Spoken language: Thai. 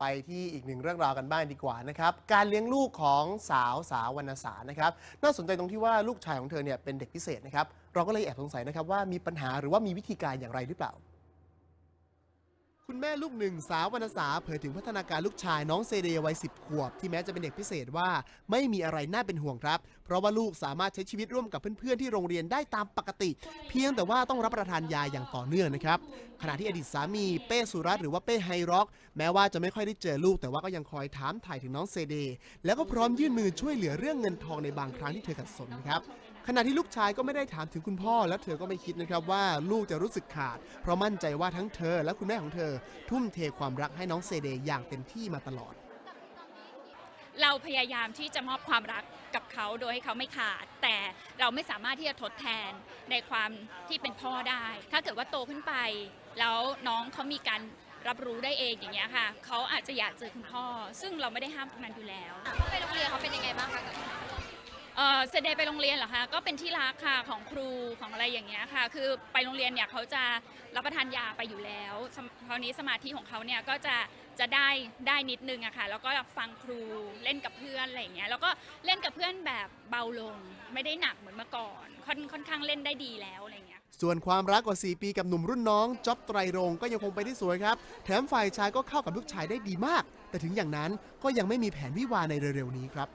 ไปที่อีกหนึ่งเรื่องราวกันบ้างดีกว่านะครับ การเลี้ยงลูกของสาวสาววรรณสารนะครับ น่าสนใจตรงที่ว่าลูกชายของเธอเนี่ยเป็นเด็กพิเศษนะครับ เราก็เลยแอบสงสัยนะครับว่ามีปัญหาหรือว่ามีวิธีการอย่างไรหรือเปล่า คุณแม่ลูกหนึ่งสาววรรณสาเผยถึงพัฒนาการลูกชายน้องเซเดย์วัย10ขวบ ที่แม้จะเป็นเด็กพิเศษว่าไม่มีอะไรน่าเป็นห่วงครับ เพราะว่าลูกสามารถใช้ชีวิตร่วมกับเพื่อนๆที่โรงเรียนได้ตามปกติ เพียงแต่ว่าต้องรับประทานยาอย่างต่อเนื่องนะครับขณะที่อดีตสามีเป้สุรัตน์หรือว่าเป้ไฮร็อก แม้ว่าจะไม่ค่อยได้เจอลูกแต่ว่าก็ยังคอยถามถ่ายถึงน้องเซเดย์แล้วก็พร้อมยื่นมือช่วยเหลือเรื่องเงินทองในบางครั้งที่เธอขัดสนนะครับ ขณะที่ลูกชายก็ไม่ได้ถามถึงคุณพ่อ และเธอก็ไม่คิดนะครับว่าลูกจะรู้สึกขาด เพราะมั่นใจว่าทั้งเธอและคุณแม่ของเธอ ทุ่มเทความรักให้น้องเซเดย์อย่างเต็มที่มาตลอด เราพยายามที่จะมอบความรักกับเขาโดยให้เขาไม่ขาด แต่เราไม่สามารถที่จะทดแทนในความที่เป็นพ่อได้ ถ้าเกิดว่าโตขึ้นไป แล้วน้องเขามีการรับรู้ได้เองอย่างเงี้ยค่ะ เขาอาจจะอยากเจอคุณพ่อ ซึ่งเราไม่ได้ห้ามตรงนั้นอยู่แล้วไปโรงเรียนเขาเป็นยังไงบ้างคะกับ เอ่อเซเดย์ไปโรงเรียนเหรอคะก็เป็นที่รักค่ะของครูของอะไรอย่างเงี้ยค่ะ คือไปโรงเรียนเนี่ยเขาจะรับประทานยาไปอยู่แล้วสมคราวนี้สมาธิของเขาเนี่ยก็จะจะได้ได้นิดนึงอะค่ะแล้วก็ฟังครูเล่นกับเพื่อนอะไรอย่างเงี้ยแล้วก็เล่นกับเพื่อนแบบเบาลง ไม่ได้หนักเหมือนเมื่อก่อนค่อนค่อนข้างเล่นได้ดีแล้วอะไรอย่างเงี้ย ส่วนความรักกว่า 4 ปีกับหนุ่มรุ่นน้องจ๊อบไตรรงค์ก็ยังคงไปได้สวยครับ แถมฝ่ายชายก็เข้ากับลูกชายได้ดีมาก แต่ถึงอย่างนั้นก็ยังไม่มีแผนวิวาห์ในเร็วๆนี้ครับ